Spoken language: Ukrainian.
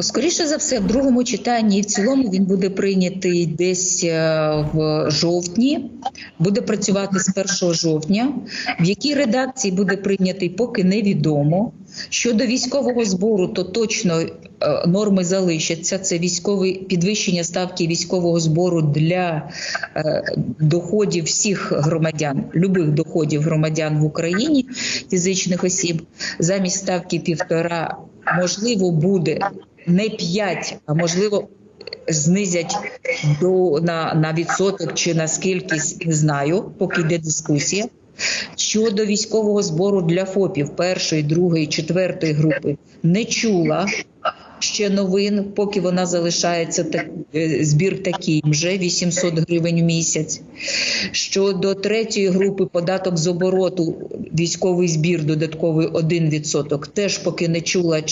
Скоріше за все, в другому читанні і в цілому він буде прийнятий десь е, в жовтні, буде працювати з 1 жовтня. В якій редакції буде прийнятий, поки невідомо. Щодо військового збору, то точно е, норми залишаться. Це військовий підвищення ставки військового збору для е, доходів всіх громадян, любих доходів громадян в Україні, фізичних осіб, замість ставки півтора, можливо, буде не 5, а можливо. Знизять до на, на відсоток чи на скількись, не знаю, поки йде дискусія. Щодо військового збору для ФОПів першої, другої, четвертої групи не чула ще новин, поки вона залишається так, е, збір таким же 800 гривень в місяць. Щодо третьої групи податок з обороту, військовий збір додатковий 1%, теж поки не чула.